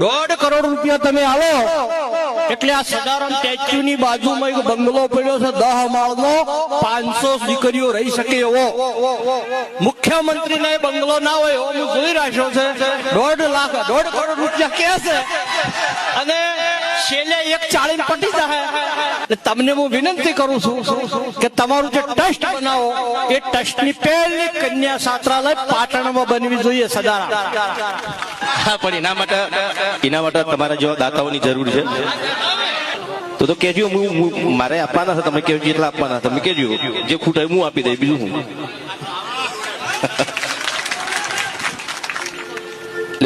દોઢ કરોડ રૂપિયા તમે આવો એટલે આ સદારામ સ્ટેચ્યુ ની બાજુમાં એક બંગલો પડ્યો છે, દહ માળનો. પાંચસો દીકરીઓ રહી શકે એવો. મુખ્યમંત્રી ના બંગલો ના હોય એવો જોઈ રાખ્યો છે. દોઢ લાખ, દોઢ કરોડ રૂપિયા કે છે? અને છેલ્લે એક ચાળીને પટી જાય તમને હું વિનંતી કરું છું કે તમારું જે ટ્રસ્ટ બનાવો, એ ટ્રસ્ટની પહેલી કન્યા છાત્રાલય પાટણમાં બનવી જોઈએ સદારા હા, પણ એના માટે એના માટે તમારા જેવા દાતાઓની જરૂર છે. તો તો કેજો હું- મારે આપવાના છે, તમે કેજો એટલા આપવાના તમે કેજો જે ખૂટે હું આપી દઈ બીજું હું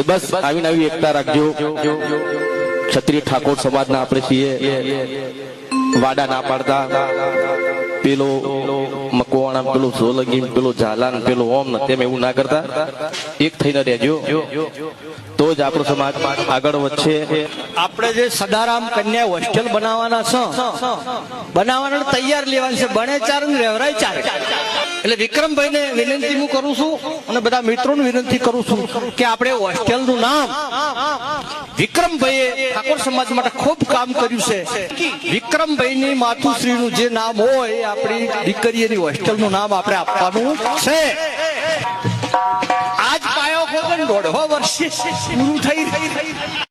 બસ, આવીને આવી એકતા રાખજો. ક્ષત્રિય ઠાકોર સમાજના આપણે છીએ. વાડા ના પાડતા. પેલો મકવાણા પેલો સોલંગી પેલો ઝાલાન પેલો ઓમ ને તેમ એવું ના કરતા. એક થઈને રહેજો. તો જ આપણો સમાજ આગળ વધશે. આપણે જે સદારામ કન્યા હોસ્ટેલ બનાવવાના છો, બનાવવાના તૈયાર લેવાની છે. બને ચાર ને રેવરાય ચાર. એટલે વિક્રમભાઈ ને વિનંતી હું કરું છું અને બધા મિત્રોને વિનંતી કરું છું કે આપણે હોસ્ટેલનું નામ વિક્રમભાઈએ ઠાકોર સમાજ માટે ખૂબ કામ કર્યું છે. વિક્રમભાઈ ની માતુશ્રી નું જે નામ હોય, આપણી દીકરીની હોસ્ટેલનું નામ આપણે આપવાનું છે. આજ પાયો ખોદન દોઢો વર્ષે પૂરું થઈ